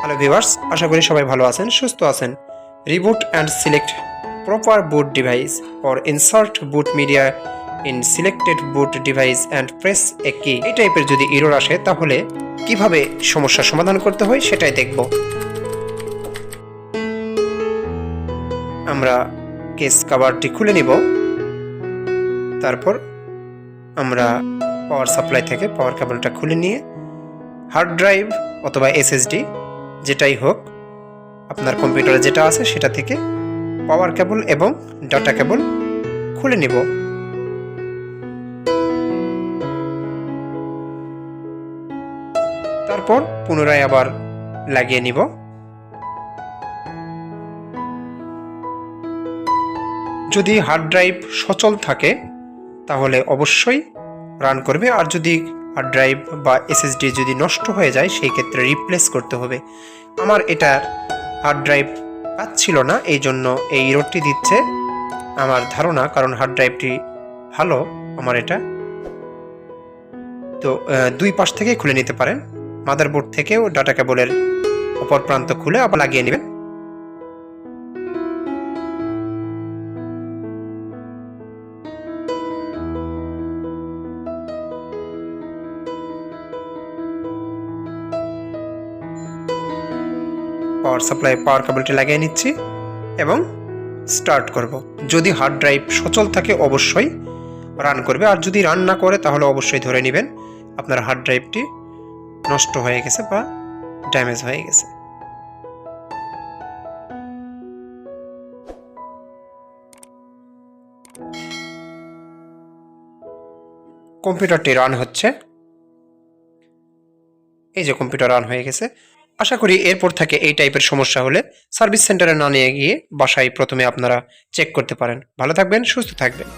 Hello viewers আশা করি সবাই ভালো আছেন, সুস্থ আছেন। Reboot and select proper boot device or insert boot media in selected boot device and press a key এই টাইপের যদি ইরোর আসে, তাহলে কীভাবে সমস্যা সমাধান করতে হয় সেটাই দেখব। আমরা কেস কাভারটি খুলে নিব। তারপর আমরা পাওয়ার সাপ্লাই থেকে পাওয়ার কেবলটা খুলে নিয়ে হার্ড ড্রাইভ অথবা এসএসডি যেটাই হোক, আপনার কম্পিউটারে যেটা আছে সেটা থেকে পাওয়ার কেবল এবং ডাটা কেবল খুলে নিব। তারপর পুনরায় আবার লাগিয়ে নিব। যদি হার্ড ড্রাইভ সচল থাকে তাহলে অবশ্যই রান করবে। আর যদি হার্ড ড্রাইভ বা এসএসডি যদি নষ্ট হয়ে যায়, সেই ক্ষেত্রে রিপ্লেস করতে হবে। আমার এটা হার্ড ড্রাইভ পাচ্ছিল না, এই জন্য এই রোডটি দিচ্ছে আমার ধারণা, কারণ হার্ড ড্রাইভটি ভালো আমার এটা। তো দুই পাশ থেকে খুলে নিতে পারেন। মাদারবোর্ড থেকেও ডাটা কেবলের অপর প্রান্ত খুলে আবার লাগিয়ে নেবেন। পাওয়ার সাপ্লাই পাওয়ার কেবলটি লাগিয়ে নিচ্ছি এবং স্টার্ট করব। যদি হার্ড ড্রাইভ সচল থাকে, অবশ্যই রান করবে। আর যদি রান না করে, তাহলে অবশ্যই ধরে নেবেন, আপনার হার্ড ড্রাইভটি নষ্ট হয়ে গেছে বা ড্যামেজ হয়ে গেছে। কম্পিউটারটি রান হচ্ছে। এই যে কম্পিউটার রান হয়ে গেছে। আশা করি এরপর থেকে এই টাইপের সমস্যা হলে সার্ভিস সেন্টারে না নিয়ে গিয়ে বাসায় প্রথমে আপনারা চেক করতে পারেন। ভালো থাকবেন, সুস্থ থাকবেন।